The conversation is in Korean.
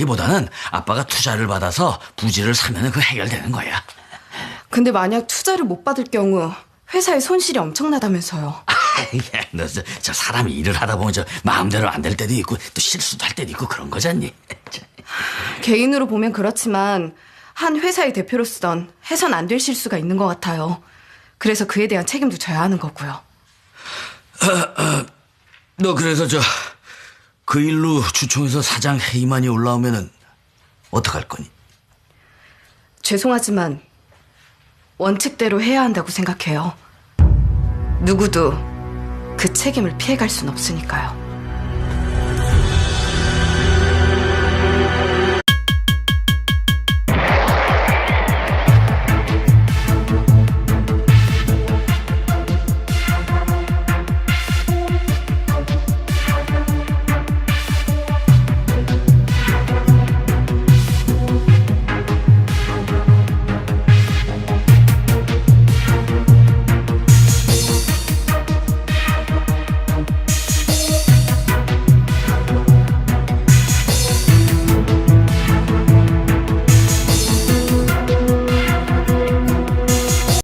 이보다는 아빠가 투자를 받아서 부지를 사면 그 해결되는 거야. 근데 만약 투자를 못 받을 경우 회사의 손실이 엄청나다면서요. 야, 너, 저, 저 사람이 일을 하다 보면 저 마음대로 안 될 때도 있고 또 실수도 할 때도 있고 그런 거잖니. 개인으로 보면 그렇지만 한 회사의 대표로 쓰던 해선 안 될 실수가 있는 것 같아요. 그래서 그에 대한 책임도 져야 하는 거고요. 너 그래서 저 그 일로 주총에서 사장 회의만이 올라오면은 어떡할 거니? 죄송하지만 원칙대로 해야 한다고 생각해요. 누구도 그 책임을 피해갈 순 없으니까요.